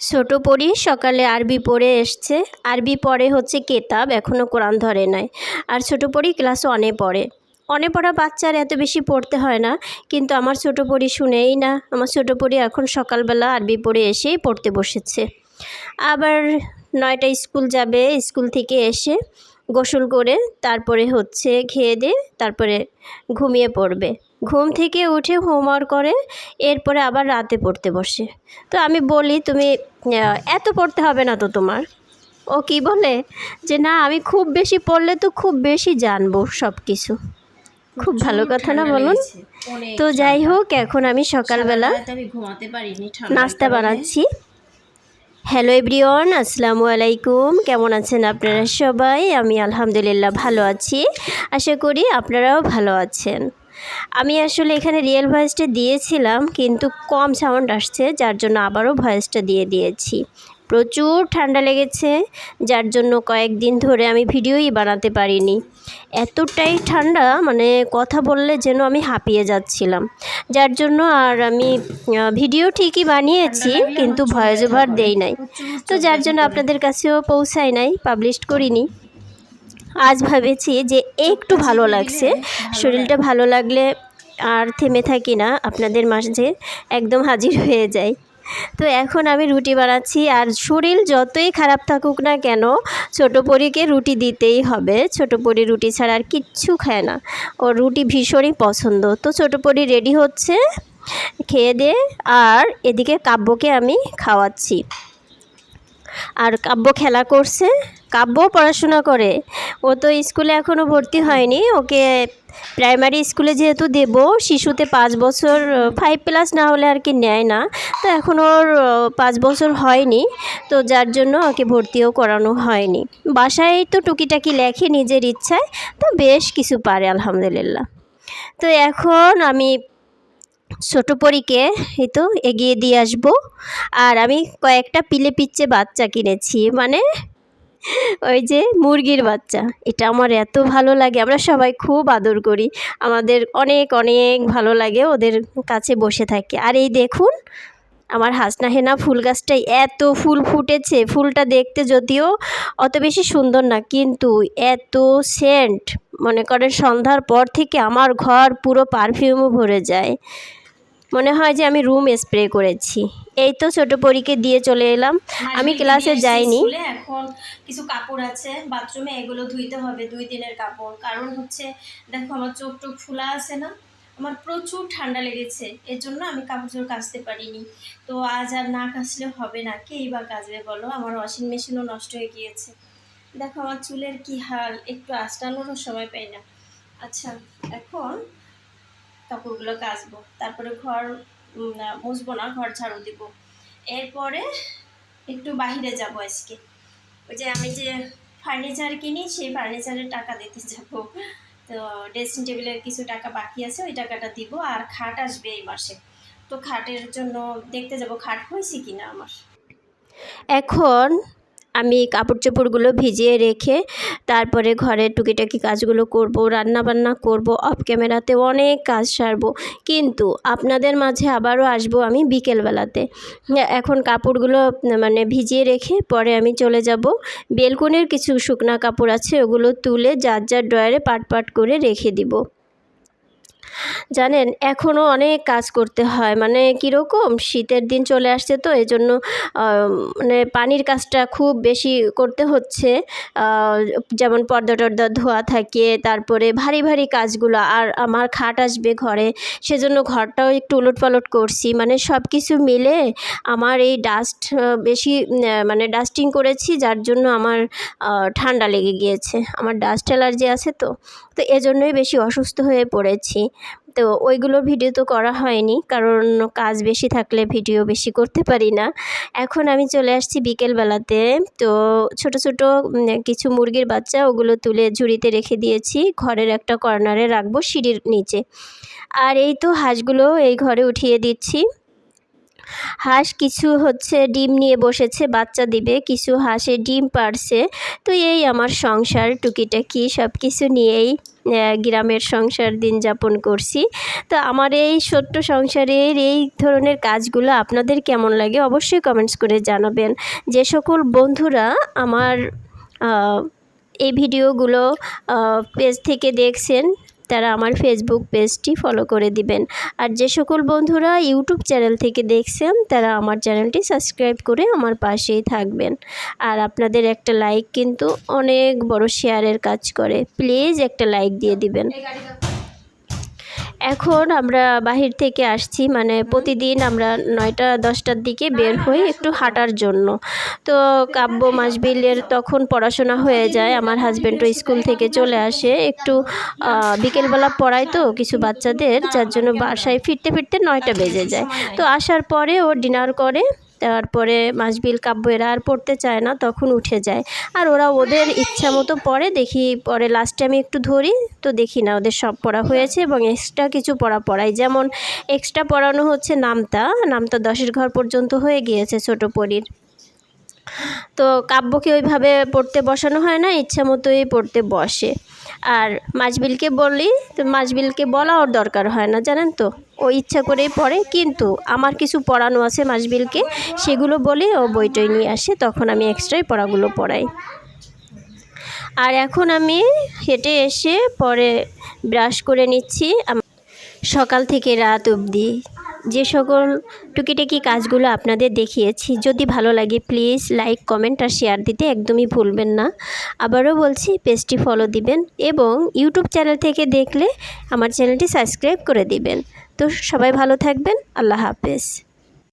ছোট পড়ি সকালে আরবি পড়ে এসছে। আরবি পড়ে হচ্ছে কেতাব এখনও কোরআন ধরে নাই। আর ছোটো পড়ি ক্লাস ওয়ানে পড়ে। অনে পড়া বাচ্চার এত বেশি পড়তে হয় না, কিন্তু আমার ছোটো পড়ি শুনেই না। আমার ছোটো পড়ি এখন সকালবেলা আরবি পড়ে এসেই পড়তে বসেছে। আবার নয়টা স্কুল যাবে, স্কুল থেকে এসে গোসল করে তারপরে হচ্ছে খেয়ে দিয়ে তারপরে ঘুমিয়ে পড়বে। ঘুম থেকে উঠে হোমওয়ার্ক করে এরপরে আবার রাতে পড়তে বসে। তো আমি বলি তুমি এত পড়তে হবে না তো তোমার। ও কি বলে? যে না আমি খুব বেশি পড়লে তো খুব বেশি জানব সব কিছু খুব ভালো কথা না বলুন? তো যাই হোক এখন আমি সকালবেলা নাস্তা বানাচ্ছি। হ্যালো এভরিওয়ান আসসালামু আলাইকুম কেমন আছেন আপনারা সবাই? আমি আলহামদুলিল্লাহ ভালো আছি। আশা করি আপনারাও ভালো আছেন। আমি আসলে এখানে রিয়েল ভয়েসটা দিয়েছিলাম, কিন্তু কম সাউন্ড আসছে, যার জন্য আবারও ভয়েসটা দিয়ে দিয়েছি। প্রচুর ঠান্ডা লেগেছে, যার জন্য কয়েকদিন ধরে আমি ভিডিওই বানাতে পারিনি। এতটাই ঠান্ডা মানে কথা বললে যেন আমি হাঁপিয়ে যাচ্ছিলাম। যার জন্য আর আমি ভিডিও ঠিকই বানিয়েছি, কিন্তু ভয়েস ওভার দেই নাই। তো যার জন্য আপনাদের কাছেও পৌঁছায় নাই পাবলিশ করিনি। আজ ভেবেছি যে একটু ভালো লাগছে। শরীরটা ভালো লাগলে আর থেমে থাকি না, আপনাদের মাঝে একদম হাজির হয়ে যাই। তো এখন আমি রুটি বানাচ্ছি আর শরীর যতই খারাপ থাকুক না কেন, ছোটো পরীকে রুটি দিতেই হবে। ছোটো পরি রুটি ছাড়া আর কিচ্ছু খায় না। ওর রুটি ভীষণই পছন্দ। তো ছোটো পরি রেডি হচ্ছে, খেয়ে দিয়ে আর এদিকে কাব্যকে আমি খাওয়াচ্ছি। আর কাব্য খেলা করছে। কাব্য পড়াশোনা করে। ও তো স্কুলে এখনও ভর্তি হয়নি। ওকে প্রাইমারি স্কুলে যেহেতু দেব, শিশুতে পাঁচ বছর ফাইভ প্লাস না হলে আর কি নেয় না। তো এখন ওর পাঁচ বছর হয়নি। তো যার জন্য ওকে ভর্তিও করানো হয়নি। বাসায় তো টুকিটাকি লেখে নিজের ইচ্ছায়। তো বেশ কিছু পারে, আলহামদুলিল্লাহ। তো এখন আমি ছোটো পরীকে তো এগিয়ে দিয়ে আসব। আর আমি কয়েকটা পিলে পিচ্ছে বাচ্চা কিনেছি মানে ওই যে মুরগির বাচ্চা, এটা আমার এত ভালো লাগে, আমরা সবাই খুব আদর করি। আমাদের অনেক অনেক ভালো লাগে ওদের কাছে বসে থাকি। আর এই দেখুন, আমার হাসনা হেনা ফুল গাছটায় এত ফুল ফুটেছে, ফুলটা দেখতে যদিও অত বেশি সুন্দর না, কিন্তু এত সেন্ট, মনে করেন সন্ধ্যার পর থেকে আমার ঘর পুরো পারফিউমও ভরে যায়। মনে হয় যে আমি রুম স্প্রে করেছি। এই তো ছোটো পরীকে দিয়ে চলে এলাম। আমি ক্লাসে যাইনি। এখন কিছু কাপড় আছে বাথরুমে এগুলো ধুইতে হবে দুই দিনের কাপড়। কারণ হচ্ছে দেখো আমার চোখ টোক ফুলা আছে না আমার প্রচুর ঠান্ডা লেগেছে এর জন্য আমি কাপড় চোপড় কাচতে পারিনি। তো আজ আর না কাচলে হবে না কেই বা কাচবে বলো? আমার ওয়াশিং মেশিনও নষ্ট হয়ে গিয়েছে। দেখো আমার চুলের কি হাল একটু আঁচড়ানোরও সময় পাই না। আচ্ছা এখন কাপড়গুলো কাচবো তারপরে ঘর মুছবো না, ঘর ঝাড়ু দিব। এরপরে একটু বাইরে যাব আজকে। ওই যে আমি যে ফার্নিচার কিনি, সেই ফার্নিচারের টাকা দিতে যাব। তো ড্রেসিং টেবিলের কিছু টাকা বাকি আছে, ওই টাকাটা দিব। আর খাট আসবে এই মাসে। তো খাটের জন্য দেখতে যাব, খাট হয়েছে কিনা আমার। এখন আমি কাপড় চোপড়গুলো ভিজিয়ে রেখে তারপরে ঘরের টুকিটাকি কাজগুলো করব রান্না বান্না করব অফ ক্যামেরাতে অনেক কাজ সারবো। কিন্তু আপনাদের মাঝে আবারও আসব আমি বিকেলবেলাতে। এখন কাপড়গুলো মানে ভিজিয়ে রেখে পরে আমি চলে যাব। বেলকনির কিছু শুকনা কাপড় আছে, ওগুলো তুলে যার যার ড্রয়ারে পাট পাট করে রেখে দিব। জানেন এখনও অনেক কাজ করতে হয়। মানে কীরকম? শীতের দিন চলে আসছে তো এই জন্য মানে পানির কাজটা খুব বেশি করতে হচ্ছে। যেমন পর্দা টর্দা ধোয়া থাকে, তারপরে ভারী ভারী কাজগুলো, আর আমার খাট আসবে ঘরে, সেজন্য ঘরটাও একটু উলট পালট করছি। মানে সব কিছু মিলে আমার এই ডাস্ট বেশি মানে ডাস্টিং করেছি, যার জন্য আমার ঠান্ডা লেগে গিয়েছে। আমার ডাস্ট অ্যালার্জি আছে তো তো এজন্যই বেশি অসুস্থ হয়ে পড়েছি। তো ওইগুলোর ভিডিও তো করা হয়নি, কারণ কাজ বেশি থাকলে ভিডিও বেশি করতে পারি না। এখন আমি চলে আসছি বিকেলবেলাতে, তো ছোট ছোট কিছু মুরগির বাচ্চা ওগুলো তুলে ঝুড়িতে রেখে দিয়েছি, ঘরের একটা কর্নারে রাখব সিঁড়ির নিচে। আর এই তো হাঁসগুলো এই ঘরে উঠিয়ে দিচ্ছি। হাঁস কিছু হচ্ছে ডিম নিয়ে বসেছে, বাচ্চা দিবে, কিছু হাঁসে ডিম পারছে তো এই আমার সংসার, টুকিটাকি সব কিছু নিয়েই গ্রামের সংসার দিন যাপন করছি। তো আমার এই ছোট্ট সংসারের এই ধরনের কাজগুলো আপনাদের কেমন লাগে অবশ্যই কমেন্টস করে জানাবেন। যে সকল বন্ধুরা আমার এই ভিডিওগুলো পেজ থেকে দেখছেন তারা আমার ফেসবুক পেজটি ফলো করে দিবেন। আর যে সকল বন্ধুরা ইউটিউব চ্যানেল থেকে দেখছেন, তারা আমার চ্যানেলটি সাবস্ক্রাইব করে আমার পাশেই থাকবেন। আর আপনাদের একটা লাইক কিন্তু অনেক বড় শেয়ারের কাজ করে। প্লিজ একটা লাইক দিয়ে দিবেন। এখন আমরা বাহির থেকে আসছি মানে প্রতিদিন আমরা নয়টা, দশটার দিকে বের হই একটু হাঁটার জন্য। তো কাব্য মাসবিলের তখন পড়াশোনা হয়ে যায়, আমার হাজব্যান্ডও স্কুল থেকে চলে আসে। একটু বিকেলবেলা পড়ায় তো কিছু বাচ্চাদের, যার জন্য বাসায় ফিরতে ফিরতে নয়টা বেজে যায়। তো আসার পরে ও ডিনার করে। তারপরে মাসবিল কাব্য এরা আর পড়তে চায় না, তখন উঠে যায়। আর ওরা ওদের ইচ্ছা মতো পড়ে, দেখি পরে লাস্টে আমি একটু ধরি, তো দেখি না, ওদের সব পড়া হয়েছে এবং এক্সট্রা কিছু পড়া পড়াই যেমন এক্সট্রা পড়ানো হচ্ছে নামতা নামতা দশের ঘর পর্যন্ত হয়ে গিয়েছে ছোট পরীর। তো কাব্যকে ওইভাবে পড়তে বসানো হয় না, ইচ্ছা মতোই পড়তে বসে। আর মাসবিলকে বললি, তো মাসবিলকে বলা ওর দরকার হয় না, জানেন তো? ও ইচ্ছা করেই পড়ে, কিন্তু আমার কিছু পড়ানো আছে মাসবিলকে সেগুলো বলে ও বইটই নিয়ে আসে, তখন আমি এক্সট্রাই পড়াগুলো পড়াই। আর এখন আমি হেঁটে এসে পরে ব্রাশ করে নিচ্ছি সকাল থেকে রাত অবধি। যে সকল টুকিটাকি কাজগুলো আপনাদের দেখিয়েছি, যদি ভালো লাগে প্লিজ লাইক, কমেন্ট আর শেয়ার দিতে একদমই ভুলবেন না। আবারও বলছি, পেজটি ফলো দিবেন এবং ইউটিউব চ্যানেল থেকে দেখলে আমার চ্যানেলটি সাবস্ক্রাইব করে দিবেন। তো সবাই ভালো থাকবেন, আল্লাহ হাফেজ।